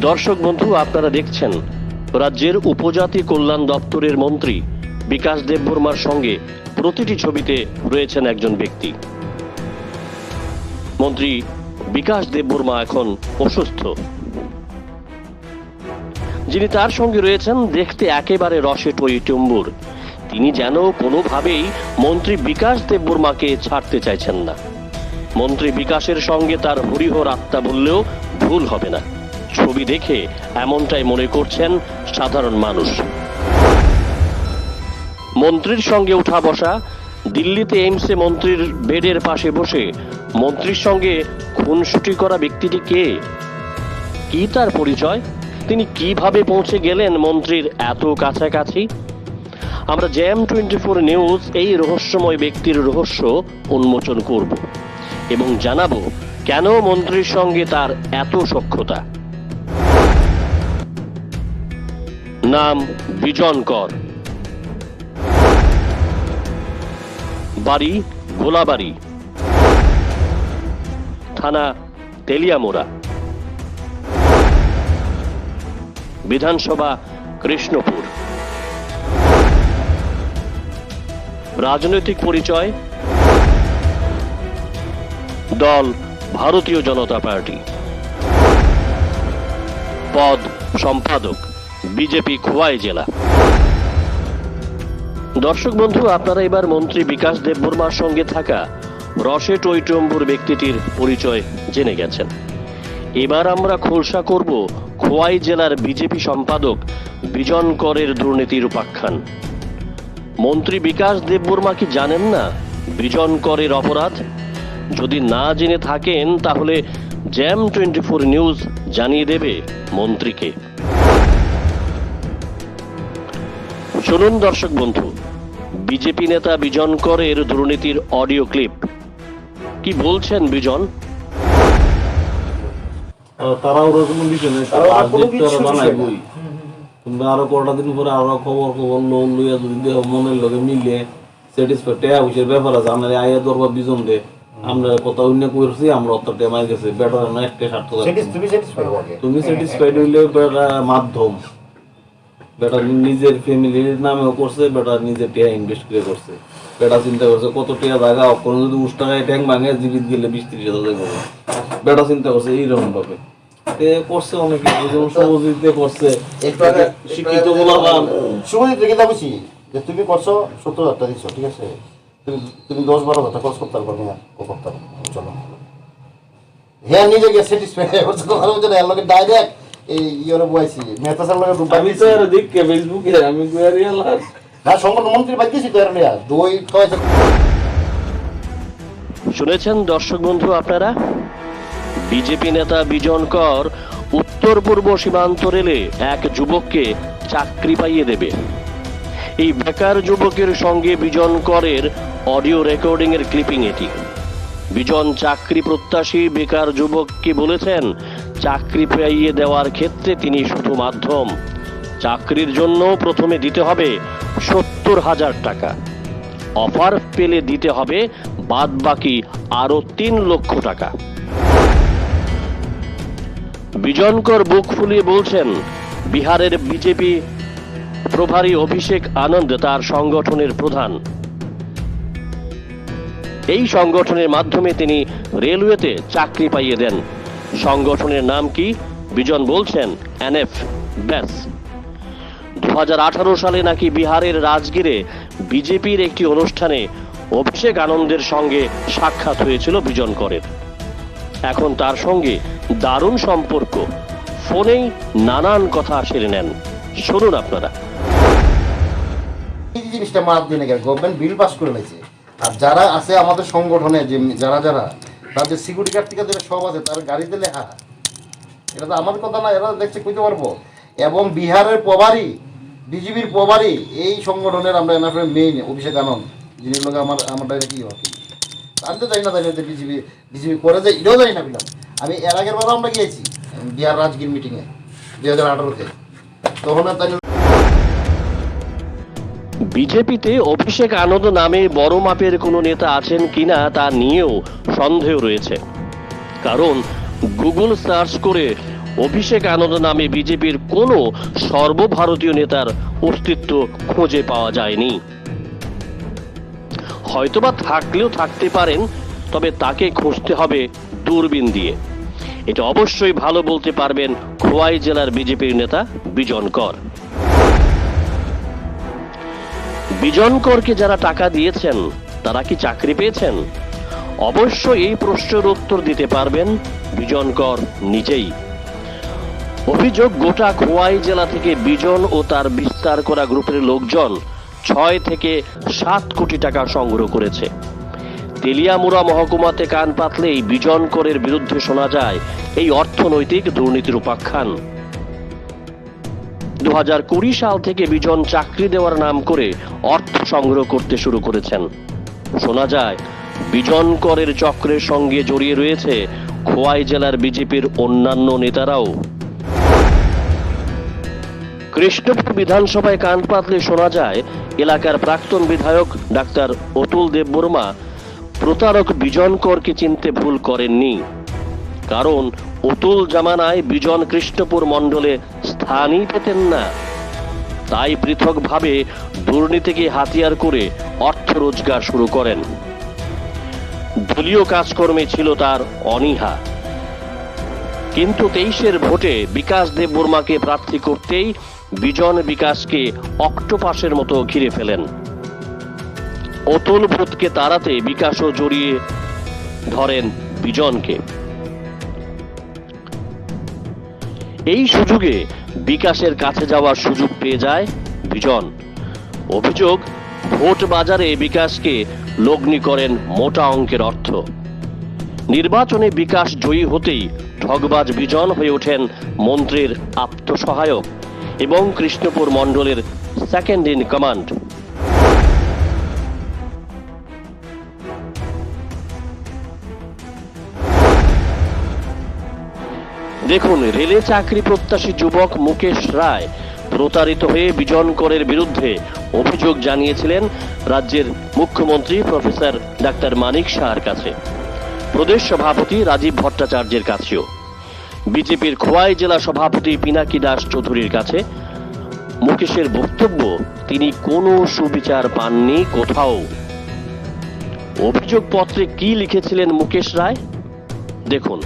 দর্শক বন্ধু, আপনারা দেখছেন রাজ্যের উপজাতি কল্যাণ দপ্তরের মন্ত্রী বিকাশ দেববর্মার সঙ্গে প্রতিটি ছবিতে রয়েছেন একজন ব্যক্তি। মন্ত্রী বিকাশ দেববর্মা এখন অসুস্থ। যিনি তার সঙ্গে রয়েছেন, দেখতে একেবারে রসে টই টুম্বুর। তিনি যেন কোনোভাবেই মন্ত্রী বিকাশ দেববর্মাকে ছাড়তে চাইছেন না। মন্ত্রী বিকাশের সঙ্গে তার হরিহর আত্মা বললেও ভুল হবে না। ছবি দেখে এমনটাই মনে করছেন সাধারণ মানুষ। মন্ত্রীর সঙ্গে উঠা বসা, দিল্লিতে এইমসে মন্ত্রীর বেডের পাশে বসে মন্ত্রীর সঙ্গে খুনসুটি করা ব্যক্তিটি কে? কি তার পরিচয়? তিনি কীভাবে পৌঁছে গেলেন মন্ত্রীর এত কাছাকাছি? আমরা জ্যাম টোয়েন্টি ফোর নিউজ এই রহস্যময় ব্যক্তির রহস্য উন্মোচন করব এবং জানাব কেন মন্ত্রীর সঙ্গে তার এত সখ্যতা? নাম বিজন কর বাড়ি গোলাবাড়ি থানা তেলিয়ামোড়া। বিধানসভা কৃষ্ণপুর। রাজনৈতিক পরিচয়? দল ভারতীয় জনতা পার্টি। পদ সম্পাদক। বিজেপি খোয়াই জেলা। দর্শক বন্ধু, আপনারা এবার মন্ত্রী বিকাশ দেববর্মার সঙ্গে থাকা রসে টৈটম্বুর ব্যক্তিটির পরিচয় জেনে গেছেন। এবার আমরা খোলসা করব খোয়াই জেলার বিজেপি সম্পাদক বিজন করের দুর্নীতির উপাখ্যান। মন্ত্রী বিকাশ দেববর্মা কি জানেন না বিজন করের অপরাধ? যদি না জেনে থাকেন, তাহলে জ্যাম টোয়েন্টি ফোর নিউজ জানিয়ে দেবে মন্ত্রীকে। শুনুন দর্শক বন্ধু বিজেপি নেতা বিজন করের দুর্নীতির অডিও ক্লিপ। কি বলছেন বিজন? আহ, তারা ওরা কোনো নেই তারা ওরা কোনো আর্জেন্ট কিছু তারা বিষয় বানাইবই তুমি আরও কটা দিন পরে আরও খবর খবর লো লইয়া যদি দেহ মনের লগে মিলে স্যাটিসফাই টেয়া পয়সার ব্যাপার আছে আমরা আয়া দরবার বিজন দে। আমরা কথা অন্য করছি আমরা অত টেমাই গেছে। বেটার না একটা স্বার্থ তুমি স্যাটিসফাইড হইলে মাধ্যম। বেটা নিজের ফ্যামিলির নামেও করছে বেটা নিজে টিয়া ইনভেস্ট করে করছে। বেটা চিন্তা করছে কত টিয়া জায়গা কোনো যদি উস টাকায় ট্যাঙ্ক ভাঙে জীবিত গেলে বিশ ত্রিশ হাজার টাকা হবে। বেটা চিন্তা করছে এইরকম ভাবে করছে অনেকে যেমন সহযোগিতা করছে। শিক্ষিত গোলাপান শুভজিৎ রেখে বুঝি যে তুমি করছ সত্তর হাজার টাকা দিচ্ছ ঠিক আছে? তুমি তুমি দশ বারো হাজার টাকা খরচ করতে পারব না ও করতে পারব চলো। হ্যাঁ নিজে গিয়ে স্যাটিসফাই করছে কথা বলছে না এর লগে ডাইরেক্ট এই ইয়ের বয়সি মেহতা লগে রূপ আমি তো আর দেখকে ফেসবুকে আমি কুয়ারিয়াল না সংগঠন মন্ত্রী বাইকেছি তো এর লিয়া দই খাওয়াইছে শুনেছেন দর্শক বন্ধু আপনারা? বিজেপি নেতা বিজন কর উত্তর পূর্ব সীমান্ত রেলে এক যুবককে চাকরি পাইয়ে দেবে। এই বেকার যুবকের সঙ্গে বিজন করের অডিও রেকর্ডিং এর ক্লিপিং এটি। বিজন চাকরি প্রত্যাশী বেকার যুবককে বলেছেন চাকরি পাইয়ে দেওয়ার ক্ষেত্রে তিনি শুধু মাধ্যম। চাকরির জন্য প্রথমে দিতে হবে সত্তর হাজার টাকা। অফার পেলে দিতে হবে বাদ বাকি আরও তিন লক্ষ টাকা। বিজনকর বুক ফুলিয়ে বলছেন, বিহারের বিজেপি প্রভারী অভিষেক আনন্দ তার সংগঠনের প্রধান। এই সংগঠনের মাধ্যমে তিনি রেলওয়েতে চাকরি পাইয়ে দেন। সংগঠনের নাম কি? বিজন বলছেন, এনএফ। ব্যাস। দু সালে নাকি বিহারের রাজগীরে বিজেপির একটি অনুষ্ঠানে অভিষেক আনন্দের সঙ্গে সাক্ষাৎ হয়েছিল বিজন করের। এখন তার সঙ্গে দারুণ সম্পর্ক। ফোনেই নানান কথা সেরে নেন। শুনুন আপনারা। এই জিনিসটা মার দিনে গেল। গভর্নমেন্ট বিল পাস করে নিয়েছে। আর যারা আছে আমাদের সংগঠনে, যে যারা যারা তাদের সিকিউরিটি গার্ড থেকে যারা সব আছে, তার গাড়িতে লেখা। এটা তো আমার কথা না, এরা দেখছে কইতে পারব। এবং বিহারের প্রভারী বিজেপির প্রভারী, এই সংগঠনের আমরা এনাফের মেইন অভিষেক আনন্দ, যিনি লোক আমার আমার ডাইরে কি হবে আমি তো জানি না জানি বিজেপি বিজেপি করে যে এটাও জানি না বিলাম। আমি এর আগের বারও আমরা গিয়েছি, বিহার রাজগীর মিটিংয়ে দু হাজার আঠারোতে। তখন তাই বিজেপিতে অভিষেক আনন্দ নামে বড় মাপের কোনো নেতা আছেন কিনা তা নিয়েও সন্দেহ রয়েছে। কারণ গুগল সার্চ করে অভিষেক আনন্দ নামে বিজেপির কোনো সর্বভারতীয় নেতার অস্তিত্ব খুঁজে পাওয়া যায়নি। হয়তোবা থাকলেও থাকতে পারেন, তবে তাকে খুঁজতে হবে দূরবীন দিয়ে। এটা অবশ্যই ভালো বলতে পারবেন খোয়াই জেলার বিজেপির নেতা বিজন কর। বিজন করকে যারা টাকা দিয়েছেন, তারা কি চাকরি পেয়েছেন? অবশ্য এই প্রশ্নের উত্তর দিতে পারবেন বিজন কর নিজেই। অভিযোগ, গোটা খোয়াই জেলা থেকে বিজন ও তার বিস্তার করা গ্রুপের লোকজন ছয় থেকে সাত কোটি টাকা সংগ্রহ করেছে। তেলিয়ামুড়া মহকুমাতে কান পাতলেই বিজন করের বিরুদ্ধে শোনা যায়, এই অর্থনৈতিক দুর্নীতির উপাখ্যান। দু হাজার কুড়ি সাল থেকে বিজন চাকরি দেওয়ার নাম করে অর্থ সংগ্রহ করতে শুরু করেছেন। শোনা যায়, বিজন করের চক্রের সঙ্গে জড়িয়ে রয়েছে খোয়াই জেলার বিজেপির অন্যান্য নেতারাও। কৃষ্ণপুর বিধানসভায় কান পাতলে শোনা যায়, এলাকার প্রাক্তন বিধায়ক ডাক্তার অতুল দেববর্মা প্রতারক বিজন করকে চিনতে ভুল করেননি। কারণ অতুল জামানায় বিজন কৃষ্ণপুর মণ্ডলে স্থানই পেতেন না। তাই পৃথকভাবে দুর্নীতিকে হাতিয়ার করে অর্থ রোজগার শুরু করেন। দলীয় কাজকর্মে ছিল তার অনীহা। কিন্তু তেইশের ভোটে বিকাশ দেব বর্মাকে প্রার্থী করতেই বিজন বিকাশকে অক্টোপাসের মতো ঘিরে ফেলেন। অতুল ভূতকে তাড়াতে বিকাশও জড়িয়ে ধরেন বিজনকে। এই সুযোগে বিকাশের কাছে যাওয়ার সুযোগ পেয়ে যায় বিজন। অভিযোগ, ভোট বাজারে বিকাশকে লগ্নি করেন মোটা অঙ্কের অর্থ। নির্বাচনে বিকাশ জয়ী হতেই ঠগবাজ বিজন হয়ে ওঠেন মন্ত্রীর আত্মসহায়ক এবং কৃষ্ণপুর মণ্ডলের সেকেন্ড ইন কমান্ড দেখুন, রেলে চাকরি প্রত্যাশী যুবক মুকেশ রায় প্রতারিত হয়ে বিজন করের বিরুদ্ধে অভিযোগ জানিয়েছিলেন রাজ্যের মুখ্যমন্ত্রী প্রফেসর ডাক্তার মানিক শাহর কাছে। প্রদেশ সভাপতি রাজীব ভট্টাচার্যের কাছেও। বিজেপির খোয়াই জেলা সভাপতি পিনাকি দাস চৌধুরীর কাছে। মুকেশের বক্তব্য, তিনি কোনো সুবিচার পাননি কোথাও। অভিযোগপত্রে কি লিখেছিলেন মুকেশ রায়? দেখুন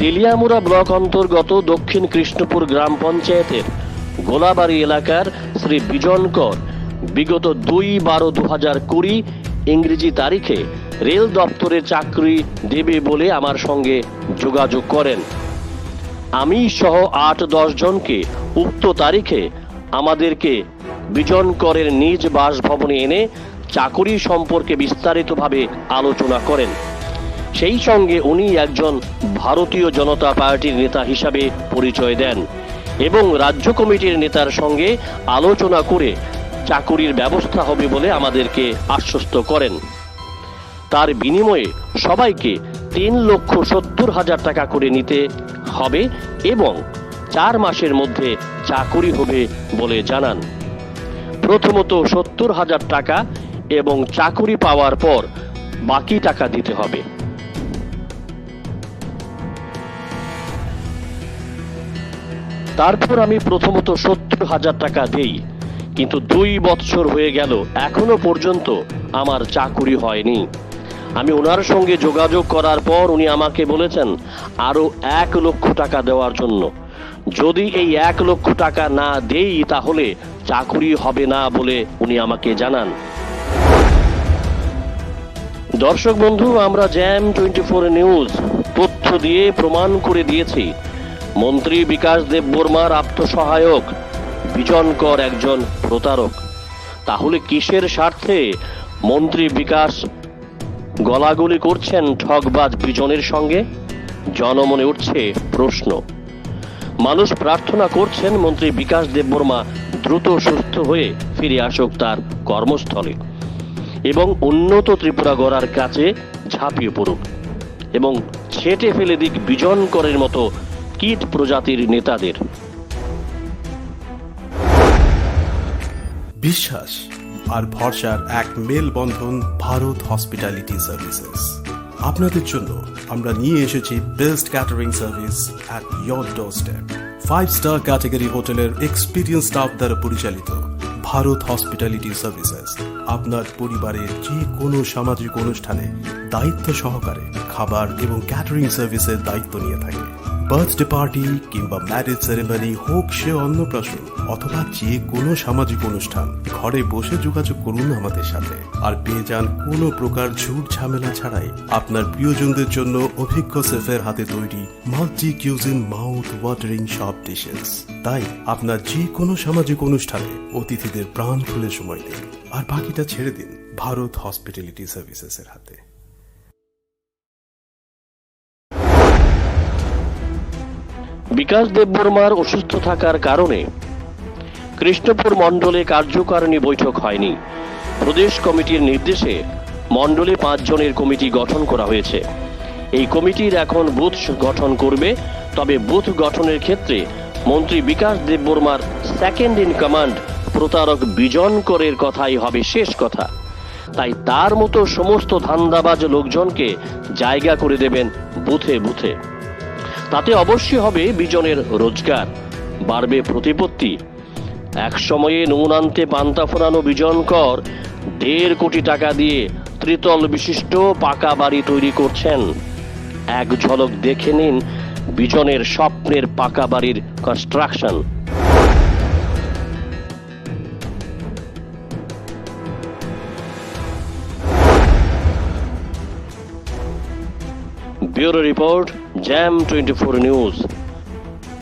তেলিয়ামুড়া ব্লক অন্তর্গত দক্ষিণ কৃষ্ণপুর গ্রাম পঞ্চায়েতের গোলাবাড়ি এলাকার শ্রী বিজনকর বিগত দুই বারো দু হাজার কুড়ি ইংরেজি তারিখে রেল দপ্তরে চাকরি দেবে বলে আমার সঙ্গে যোগাযোগ করেন। আমি সহ আট দশ জনকে উক্ত তারিখে আমাদেরকে বিজন করের নিজ বাসভবনে এনে চাকুরি সম্পর্কে বিস্তারিতভাবে আলোচনা করেন। সেই সঙ্গে উনি একজন ভারতীয় জনতা পার্টির নেতা হিসাবে পরিচয় দেন এবং রাজ্য কমিটির নেতার সঙ্গে আলোচনা করে চাকুরির ব্যবস্থা হবে বলে আমাদেরকে আশ্বস্ত করেন। তার বিনিময়ে সবাইকে তিন লক্ষ সত্তর হাজার টাকা করে নিতে হবে এবং চার মাসের মধ্যে চাকুরি হবে বলে জানান। প্রথমত সত্তর হাজার টাকা এবং চাকুরি পাওয়ার পর বাকি টাকা দিতে হবে। তারপর আমি প্রথমত সত্তর হাজার টাকা দেই, কিন্তু দুই বৎসর হয়ে গেল, এখনও পর্যন্ত আমার চাকুরি হয়নি। আমি ওনার সঙ্গে যোগাযোগ করার পর উনি আমাকে বলেছেন, আরও এক লক্ষ টাকা দেওয়ার জন্য। যদি এই এক লক্ষ টাকা না দেই, তাহলে চাকুরি হবে না বলে উনি আমাকে জানান। দর্শক বন্ধু, আমরা জ্যাম টোয়েন্টি ফোর নিউজ তথ্য দিয়ে প্রমাণ করে দিয়েছি। মন্ত্রী বিকাশ দেব বর্মার আত্মসহায়ক বিজন কর একজন প্রতারক। তাহলে কিসের স্বার্থে মন্ত্রী বিকাশ গলাগলি করছেন ঠগবাজ বিজনের সঙ্গে? জনমনে উঠছে প্রশ্ন। মানুষ প্রার্থনা করছেন মন্ত্রী বিকাশ দেববর্মা দ্রুত সুস্থ হয়ে ফিরে আসুক তার কর্মস্থলে এবং উন্নত ত্রিপুরা গড়ার কাছে ঝাঁপিয়ে পড়ুক এবং ছেটে ফেলে দিক বিজন করের মতো কীট প্রজাতির নেতাদের। বিশ্বাস আর ভরসার এক মেলবন্ধন ভারত হসপিটালিটি সার্ভিসেস। আপনাদের জন্য আমরা নিয়ে এসেছি best catering service at your doorstep five star category হোটেলের এক্সপিরিয়েন্স স্টাফ দ্বারা পরিচালিত ভারত হসপিটালিটি সার্ভিসেস। আপনার পরিবারের যে কোনো সামাজিক অনুষ্ঠানে দায়িত্ব সহকারে খাবার এবং ক্যাটারিং সার্ভিসের দায়িত্ব নিয়ে থাকে বার্থডে পার্টি কিংবা ম্যারেজ সেরেমনি হোক সে অন্নপ্রাশন অথবা যে কোনো সামাজিক অনুষ্ঠান, ঘরে বসে যোগাযোগ করুন আমাদের সাথে। আর পেয়ে যান কোনো প্রকার ঝুট ঝামেলা ছাড়াই আপনার প্রিয়জনদের জন্য অভিজ্ঞ শেফের হাতে তৈরি মাল্টি কিউজিন মাউথ ওয়াটারিং সব ডিশেস। তাই আপনার যে কোনো সামাজিক অনুষ্ঠানে অতিথিদের প্রাণ খুলে সময় দিন। আর বাকিটা ছেড়ে দিন ভারত হসপিটালিটি সার্ভিসেসের হাতে। বিকাশ দেববর্মার অসুস্থ থাকার কারণে কৃষ্ণপুর মণ্ডলে কার্যকারিণী বৈঠক হয়নি। প্রদেশ কমিটির নির্দেশে মণ্ডলে পাঁচজনের কমিটি গঠন করা হয়েছে। এই কমিটির এখন বুথ গঠন করবে, তবে বুথ গঠনের ক্ষেত্রে মন্ত্রী বিকাশ দেববর্মার সেকেন্ড ইন কমান্ড প্রতারক বিজন করের কথাই হবে শেষ কথা। তাই তার মতো সমস্ত ধান্দাবাজ লোকজনকে জায়গা করে দেবেন বুথে বুথে। তাতে অবশ্যই হবে বিজনের রোজগার, বাড়বে প্রতিপত্তি। এক সময়ে নুন আনতে পান্তা ফোরানো বিজন কর, দেড় কোটি টাকা দিয়ে ত্রিতল বিশিষ্ট পাকা বাড়ি তৈরি করছেন। এক ঝলক দেখে নিন বিজনের স্বপ্নের পাকা বাড়ির কনস্ট্রাকশন ব্যুরো রিপোর্ট জ্যাম টোয়েন্টি ফোর নিউজ